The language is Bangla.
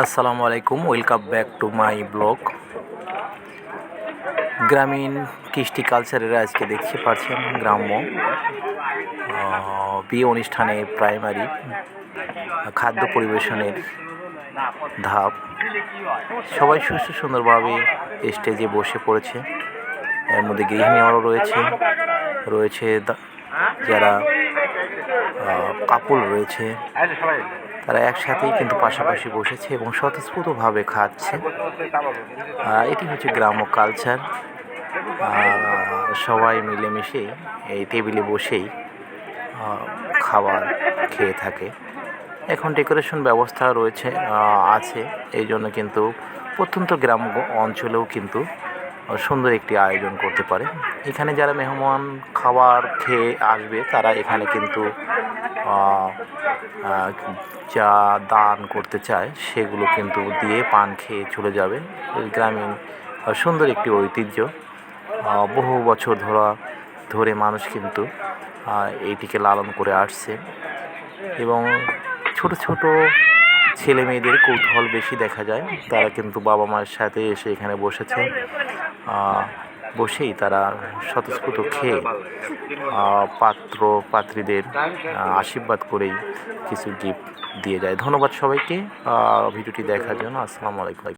আসসালামু আলাইকুম, welcome back to my blog. গ্রামীণ কৃষ্টি কালচারের আজকে দেখতে পাচ্ছেন গ্রাম্য বিয়ে অনুষ্ঠানে প্রাইমারি খাদ্য পরিবেশনের ধাপ। সবাই সুস্থ সুন্দরভাবে স্টেজে বসে পড়েছে। এর মধ্যে গৃহিণীরাও রয়েছে। রয়েছে যারা কাপল রয়েছে। তারা একসাথেই কিন্তু পাশাপাশি বসেছে এবং স্বতঃস্ফূর্তভাবে খাচ্ছে। এটি হচ্ছে গ্রাম্য কালচার। সবাই মিলেমিশে এই টেবিলে বসেই খাবার খেয়ে থাকে। এখন ডেকোরেশন ব্যবস্থা রয়েছে আছে। এই জন্য কিন্তু প্রত্যন্ত গ্রাম অঞ্চলেও কিন্তু সুন্দর একটি আয়োজন করতে পারে। এখানে যারা মেহমান খাবার খেয়ে আসবে, তারা এখানে কিন্তু যা দান করতে চায়, সেগুলো কিন্তু দিয়ে পান খেয়ে চলে যাবে। গ্রামীণ সুন্দর একটি ঐতিহ্য। বহু বছর ধরা, ধরে মানুষ কিন্তু এইটিকে লালন করে আসছে। এবং ছোট ছোট ছেলে মেয়েদের কৌতূহল বেশি দেখা যায়। তারা কিন্তু বাবা মায়ের সাথে এসে এখানে বসেছে। বসেই তারা স্বতঃস্ফূর্ত খেয়ে পাত্র পাত্রীদের আশীর্বাদ করেই কিছু গিফট দিয়ে যায়। ধন্যবাদ সবাইকে। ভিডিওটি দেখার জন্য আসসালামু আলাইকুম।